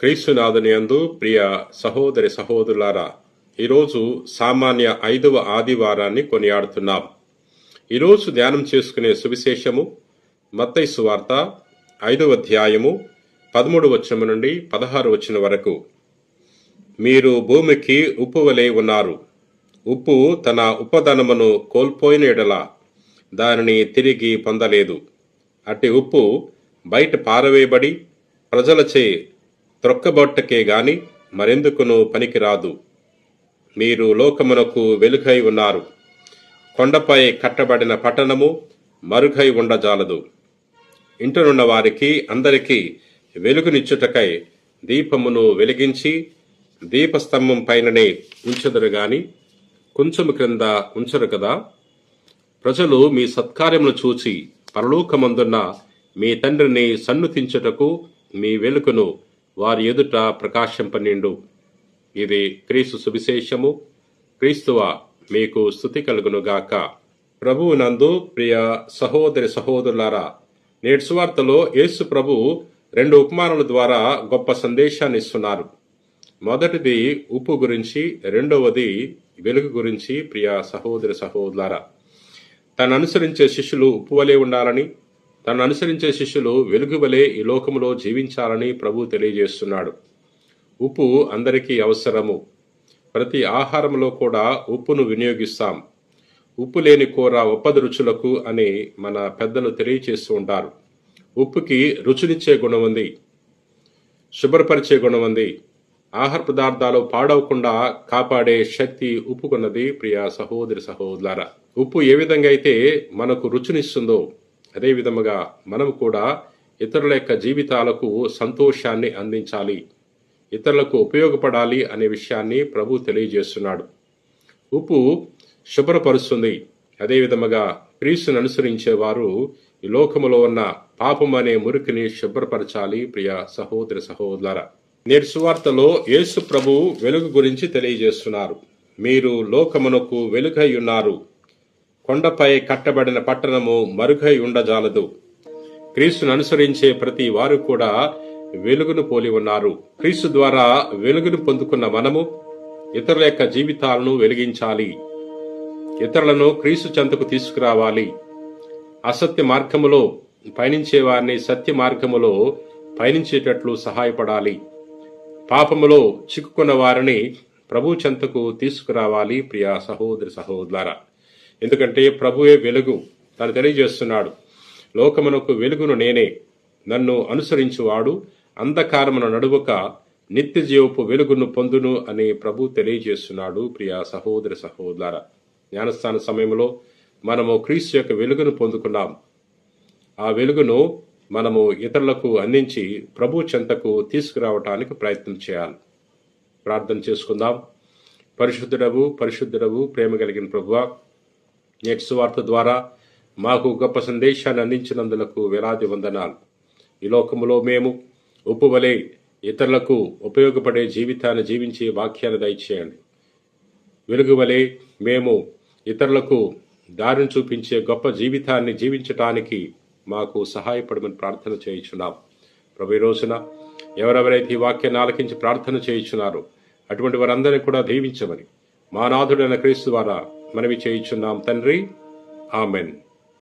క్రీస్తునాథుని యందు ప్రియ సహోదరి సహోదరులారా ఈరోజు సామాన్య ఐదవ ఆదివారాన్ని కొనియాడుతున్నాం. ఈరోజు ధ్యానం చేసుకునే సువిశేషము మత్తైసు వార్త ఐదవ అధ్యాయము పదమూడు వచ్చము నుండి పదహారు వచనం వరకు. మీరు భూమికి ఉప్పు వలె ఉన్నారు. ఉప్పు తన ఉపధనమును కోల్పోయిన ఎడల దానిని తిరిగి పొందలేదు. అట్టి ఉప్పు బయట పారవేయబడి ప్రజలచే త్రొక్కబొట్టకే గాని మరెందుకును పనికిరాదు. మీరు లోకమునకు వెలుగై ఉన్నారు. కొండపై కట్టబడిన పట్టణము మరుగై ఉండజాలదు. ఇంటనున్న వారికి అందరికీ వెలుగునిచ్చుటకై దీపమును వెలిగించి దీపస్తంభం పైననే ఉంచెదరు గాని కొంచెము క్రింద ఉంచరు కదా? ప్రజలు మీ సత్కార్యమును చూచి పరలోకమందున్న మీ తండ్రిని సన్నుతించుటకు మీ వెలుగును వారి ఎదుట ప్రకాశింపనిండు. ఇది క్రీస్తు సువిశేషము. క్రీస్తువ మీకు స్థుతి కలుగునుగాక. ప్రభువు నందు ప్రియ సహోదరి సహోదరులారా నేటి సువార్తలో యేసు ప్రభు రెండు ఉపమానాల ద్వారా గొప్ప సందేశాన్ని ఇస్తున్నారు మొదటిది ఉప్పు గురించి రెండవది వెలుగు గురించి ప్రియ సహోదరి సహోదరులారా. తను అనుసరించే శిష్యులు ఉప్పు వలె ఉండాలని తను అనుసరించే శిష్యులు వెలుగు వలె ఈ లోకములో జీవించాలని ప్రభు తెలియజేస్తున్నాడు. ఉప్పు అందరికీ అవసరము. ప్రతి ఆహారంలో కూడా ఉప్పును వినియోగిస్తాం. ఉప్పు లేని కూర ఒప్పది రుచులకు అని మన పెద్దలు తెలియచేస్తూ ఉంటారు. ఉప్పుకి రుచినిచ్చే గుణం ఉంది. శుభ్రపరిచే గుణం ఉంది. ఆహార పదార్థాలు పాడవకుండా కాపాడే శక్తి ఉప్పుకున్నది ప్రియ సహోదరి సహోదరులారా. ఉప్పు ఏ విధంగా అయితే మనకు రుచినిస్తుందో అదే విధముగా మనం కూడా ఇతరుల యొక్క జీవితాలకు సంతోషాన్ని అందించాలి ఇతరులకు ఉపయోగపడాలి అనే విషయాన్ని ప్రభు తెలియజేస్తున్నాడు. ఉప్పు శుభ్రపరుస్తుంది. అదే విధముగా క్రీస్తుని అనుసరించేవారు ఈ లోకములో ఉన్న పాపం అనే మురికిని శుభ్రపరచాలి ప్రియ సహోదరి సహోదర నేటి సువార్తలో యేసు ప్రభు వెలుగు గురించి తెలియజేస్తున్నారు. మీరు లోకమునకు వెలుగై ఉన్నారు. కొండపై కట్టబడిన పట్టణము మరుగై ఉండజాలదు. క్రీస్తును అనుసరించే ప్రతి వారు కూడా వెలుగును పోలి ఉన్నారు. క్రీస్తు ద్వారా వెలుగును పొందుకున్న మనము ఇతరుల యొక్క జీవితాలను వెలిగించాలి. ఇతరులను క్రీస్తు చెంతకు తీసుకురావాలి. అసత్య మార్గములో పయనించే వారిని సత్య మార్గములో పయనించేటట్లు సహాయపడాలి. పాపములో చిక్కుకున్న వారిని ప్రభు చెంతకు తీసుకురావాలి. ప్రియ సహోదరి సహోదరా ఎందుకంటే ప్రభువే వెలుగు తను తెలియజేస్తున్నాడు. లోకమునకు వెలుగును నేనే నన్ను అనుసరించువాడు అంధకారమున నడువక నిత్య జీవపు వెలుగును పొందును అని ప్రభు తెలియజేస్తున్నాడు ప్రియ సహోదరి సహోదర. జ్ఞానస్థాన సమయంలో మనము క్రీస్తు యొక్క వెలుగును పొందుకున్నాం. ఆ వెలుగును మనము ఇతరులకు అందించి ప్రభు చెంతకు తీసుకురావటానికి ప్రయత్నం చేయాలి. ప్రార్థన చేసుకుందాం. పరిశుద్ధుడవు పరిశుద్ధుడవు ప్రేమ కలిగిన ప్రభువా నెట్స్ వార్త ద్వారా మాకు గొప్ప సందేశాన్ని అందించినందులకు వేలాది వందనాలు ఈ లోకములో మేము ఉప్పు వలె ఇతరులకు ఉపయోగపడే జీవితాన్ని జీవించే వాక్యాన్ని దయచేయండి. వెలుగు వలె మేము ఇతరులకు దారిని చూపించే గొప్ప జీవితాన్ని జీవించటానికి మాకు సహాయపడమని ప్రార్థన చేయించున్నాం. ప్రభు రోజున ఎవరెవరైతే ఈ వాక్యాన్ని ఆలకించి ప్రార్థన చేయించున్నారో అటువంటి వారందరినీ కూడా దీవించమని మా నాథుడైన క్రీస్తు ద్వారా మనవి చేయించున్నాం తండ్రి. ఆమెన్.